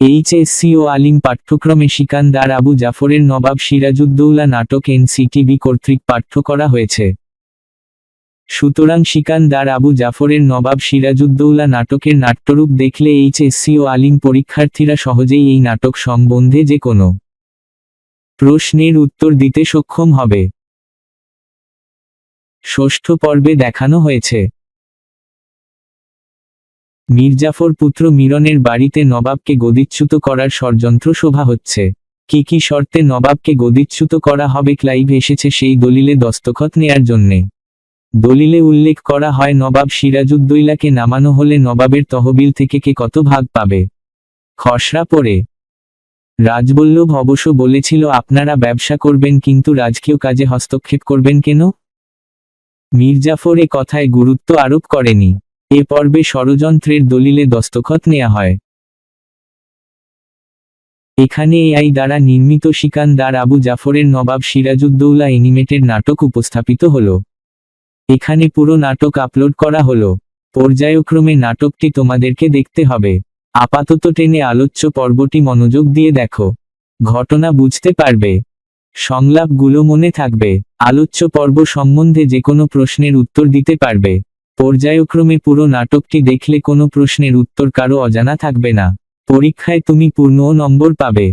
HSC ও আলিম পাঠ্যক্রমে সিকান্দার আবু জাফরের নবাব সিরাজুদ্দৌলা নাটক এনসিটিভি কর্তৃক পাঠ্য করা হয়েছে। সুতরাং সিকান্দার আবু জাফরের নবাব সিরাজুদ্দৌলা নাটকের নাট্যরূপ দেখলে এইচএসসি ও আলিম পরীক্ষার্থীরা সহজেই এই নাটক সম্বন্ধে যে কোনো প্রশ্নের উত্তর দিতে সক্ষম হবে। ষষ্ঠ পর্বে দেখানো হয়েছে। মির্জাফর পুত্র মিরনের বাড়িতে নবাবকে গদিচ্যুত করার ষড়যন্ত্র শোভা হচ্ছে। কি কি শর্তে নবাবকে গদিচ্যুত করা হবে ক্লাইভ এসেছে সেই দলিলে দস্তখত নেয়ার জন্যে। দলিলে উল্লেখ করা হয় নবাব সিরাজুদ্দৌলাকে নামানো হলে নবাবের তহবিল থেকে কে কত ভাগ পাবে। খসড়া পড়ে। রাজবল্লভ অবশ্য বলেছিল, আপনারা ব্যবসা করবেন কিন্তু রাজকীয় কাজে হস্তক্ষেপ করবেন কেন? মির্জাফর এ কথায় গুরুত্ব আরোপ করেনি। এ পর্বে ষড়যন্ত্রের দলিলে দস্তখত নেওয়া হয়। এখানে এআই দ্বারা নির্মিত সিকান্দার আবু জাফরের নবাব সিরাজুদ্দৌলা এনিমেটেড নাটক উপস্থাপিত হলো। এখানে পুরো নাটক আপলোড করা হলো। পর্যায়ক্রমে নাটকটি তোমাদেরকে দেখতে হবে। আপাতত টেনে আলোচ্য পর্বটি মনোযোগ দিয়ে দেখো। ঘটনা বুঝতে পারবে। সংলাপগুলো মনে থাকবে। আলোচ্য পর্ব সম্বন্ধে যে কোনো প্রশ্নের উত্তর দিতে পারবে। পর্যায়ক্রমে পুরো নাটকটি দেখলে কোনো প্রশ্নের উত্তর কারও অজানা থাকবে না। পরীক্ষায় তুমি পূর্ণ নম্বর পাবে।